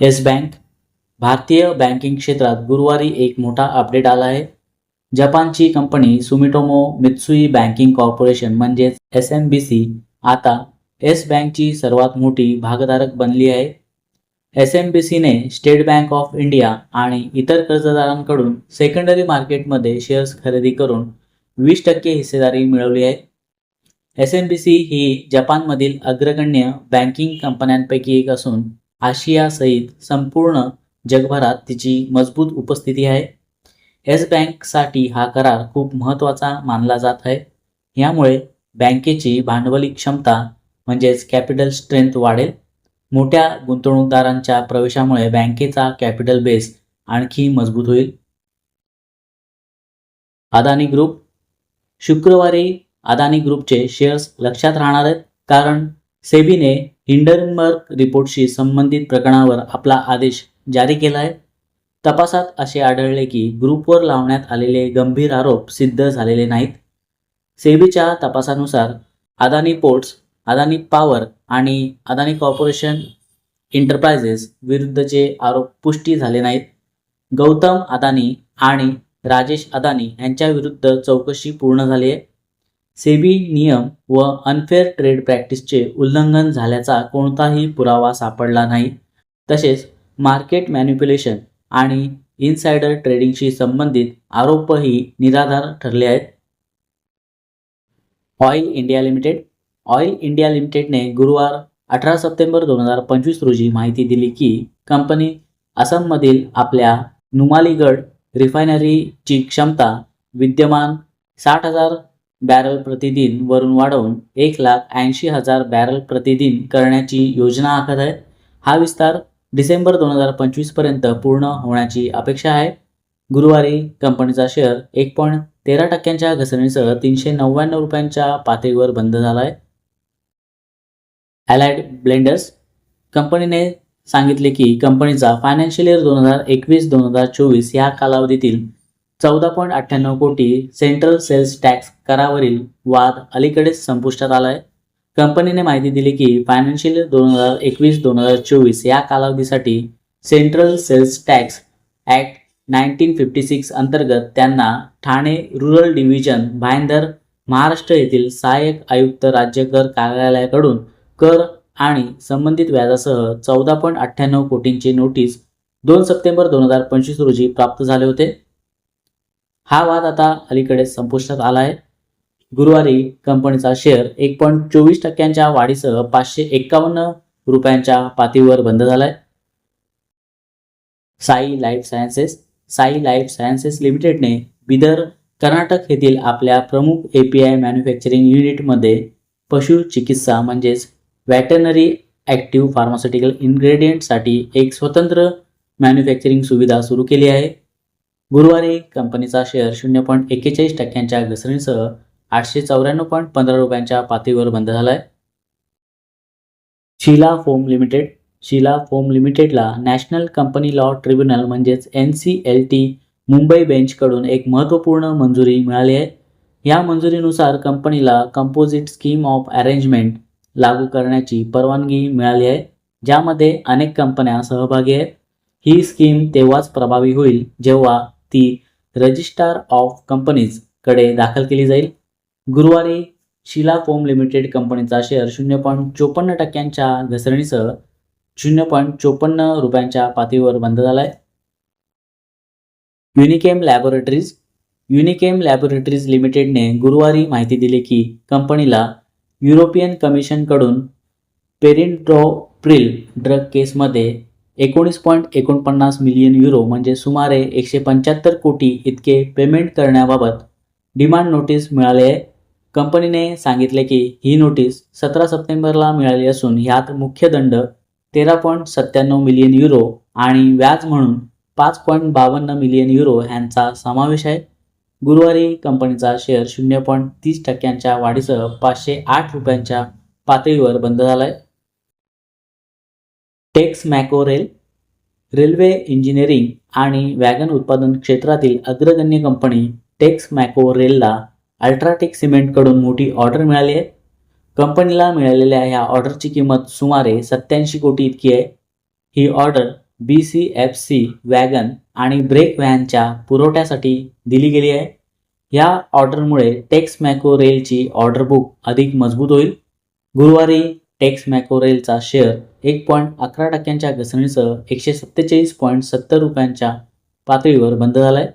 Yes bank, भारतीय banking क्षेत्रात गुरुवारी एक मोठा अपडेट आला आहे. जपानची company Sumitomo Mitsui banking corporation म्हणजेच एस एम बी सी आता येस बँकची सर्वात मोठी भागधारक बनली आहे. एस एम बी सीने स्टेट बँक ऑफ इंडिया आणि इतर कर्जदारांकडून सेकंडरी मार्केटमध्ये शेअर्स खरेदी करून वीस टक्के हिस्सेदारी मिळवली आहे. एस एम बी सी ही जपानमधील अग्रगण्य बँकिंग कंपन्यांपैकी एक असून आशियासहित संपूर्ण जगभरात तिची मजबूत उपस्थिती आहे. येस बँकसाठी हा करार खूप महत्त्वाचा मानला जात आहे. यामुळे बँकेची भांडवली क्षमता म्हणजेच कॅपिटल स्ट्रेंथ वाढेल. मोठ्या गुंतवणूकदारांच्या प्रवेशामुळे बँकेचा कॅपिटल बेस आणखी मजबूत होईल. अदानी ग्रुप. शुक्रवारी अदानी ग्रुपचे शेअर्स लक्षात राहणार आहेत कारण सेबीने हिंडनबर्ग रिपोर्टशी संबंधित प्रकरणावर आपला आदेश जारी केला आहे. तपासात असे आढळले की ग्रुपवर लावण्यात आलेले गंभीर आरोप सिद्ध झालेले नाहीत. सेबीच्या तपासानुसार अदानी पोर्ट्स अदानी पॉवर आणि अदानी कॉर्पोरेशन इंटरप्राइजेस विरुद्धचे आरोप पुष्टी झाले नाहीत. गौतम अदानी आणि राजेश अदानी यांच्या विरुद्ध चौकशी पूर्ण झाली आहे. सेबी नियम व अनफेअर ट्रेड प्रॅक्टिसचे उल्लंघन झाल्याचा कोणताही पुरावा सापडला नाही. तसेच मार्केट मॅन्युप्युलेशन आणि इनसायडर ट्रेडिंगशी संबंधित आरोपही निराधार ठरले आहेत. Oil India limited oil India लिमिटेडने गुरुवार अठरा सप्टेंबर दोन हजार पंचवीस रोजी माहिती दिली की कंपनी आसाममधील आपल्या नुमालीगड रिफायनरीची क्षमता विद्यमान साठ हजार बॅरल प्रतिदिन वरून वाढवून एक लाख ऐंशी हजार बॅरल प्रतिदिन करण्याची योजना आखत आहे. हा विस्तार डिसेंबर दोन हजार पंचवीसपर्यंत पूर्ण होण्याची अपेक्षा आहे. गुरुवारी कंपनीचा शेअर एक पॉईंट तेरा टक्क्यांच्या घसरणीसह तीनशे नव्याण्णव रुपयांच्या पातळीवर बंद झाला आहे. अलाइड ब्लेंडर्स कंपनीने सांगितले की कंपनीचा फायनान्शियल इयर दोन हजार एकवीस दोन हजार चोवीस या कालावधीतील चौदा पॉईंट अठ्ठ्याण्णव कोटी सेंट्रल सेल्स टॅक्स करावरील वाद अलीकडेच संपुष्टात आला आहे कंपनीने माहिती दिली की फायनान्शियल दोन हजार एकवीस दोन हजार चोवीस या कालावधीसाठी central sales tax act nineteen fifty six अंतर्गत त्यांना ठाणे रुरल डिव्हिजन भायंदर महाराष्ट्र येथील सहाय्यक आयुक्त राज्य कर कार्यालयाकडून कर आणि संबंधित व्याजासह चौदा पॉईंट अठ्ठ्याण्णव कोटींची नोटीस दोन सप्टेंबर दोन हजार पंचवीस रोजी प्राप्त झाले होते. हा वाद आता अलीकडे संपुष्टात आला आहे गुरुवारी कंपनीचा शेअर एक पॉईंट चोवीस टक्क्यांच्या वाढीसह पाचशे एक्कावन्न रुपयांच्या पातळीवर बंद झालाय. Sai life sciences Sai life sciences लिमिटेडने Bidar Karnataka येथील आपल्या प्रमुख एपीआय मॅन्युफॅक्चरिंग युनिटमध्ये पशु चिकित्सा म्हणजेच व्हॅटनरी ॲक्टिव्ह फार्मास्युटिकल इन्ग्रेडियंटसाठी एक स्वतंत्र मॅन्युफॅक्चरिंग सुविधा सुरू केली आहे. गुरुवारी कंपनीचा शेअर शून्य पॉईंट एक्केचाळीस टक्क्यांच्या घसरणीसह आठशे चौऱ्याण्णव पॉईंट पंधरा रुपयांच्या पातळीवर बंद झाला आहे Shila foam limited Shila foam लिमिटेडला नॅशनल कंपनी लॉ ट्रिब्युनल म्हणजेच N C L T Mumbai बेंचकडून एक महत्त्वपूर्ण मंजुरी मिळाली आहे. या मंजुरीनुसार कंपनीला कंपोजिट स्कीम ऑफ अरेंजमेंट लागू करण्याची परवानगी मिळाली आहे ज्यामध्ये अनेक कंपन्या सहभागी आहेत. ही स्कीम तेव्हाच प्रभावी होईल जेव्हा ती रजिस्ट्रार ऑफ कंपनीजकडे दाखल केली जाईल. गुरुवारी शिला फोम लिमिटेड कंपनीचा शेअर शून्य पॉईंट चोपन्न टक्क्यांच्या घसरणीसह शून्य पॉईंट चोपन्न रुपयांच्या पातळीवर बंद झाला आहे युनिकेम लॅबोरेटरीज युनिकेम लॅबोरेटरीज लिमिटेडने गुरुवारी माहिती दिली की कंपनीला युरोपियन कमिशनकडून पेरिंट्रोप्रिल ड्रग केसमध्ये एकोणीस पॉईंट एकोणपन्नास मिलियन युरो म्हणजे सुमारे एकशे पंच्याहत्तर कोटी इतके पेमेंट करण्याबाबत डिमांड नोटीस मिळाले. आहे कंपनीने सांगितले की ही नोटीस सतरा सप्टेंबरला मिळाली असून ह्यात मुख्य दंड तेरा पॉईंट सत्त्याण्णव मिलियन युरो आणि व्याज म्हणून पाच पॉईंट बावन्न मिलियन युरो ह्यांचा समावेश आहे. गुरुवारी कंपनीचा शेअर शून्य पॉईंट तीस टक्क्यांच्या वाढीसह पाचशे आठ रुपयांच्या पातळीवर बंद झाला आहे टेक्स मॅकोरेल रेल्वे इंजिनिअरिंग आणि वॅगन उत्पादन क्षेत्रातील अग्रगण्य कंपनी टेक्स मॅको रेलला अल्ट्राटेक सिमेंटकडून मोठी ऑर्डर मिळाली आहे. कंपनीला मिळालेल्या ह्या ऑर्डरची किंमत सुमारे सत्याऐंशी कोटी इतकी आहे. ही order B C F C wagon आणि ब्रेक व्हॅनच्या पुरवठ्यासाठी दिली गेली आहे. या ऑर्डरमुळे टेक्स मॅको रेलची ऑर्डर बुक अधिक मजबूत होईल. गुरुवारी टेक्स मॅको रेलचा शेअर एक पॉईंट अकरा टक्क्यांच्या घसरणीसह एकशे सत्तेचाळीस पॉईंट सत्तर रुपयांच्या पातळीवर बंद झाला आहे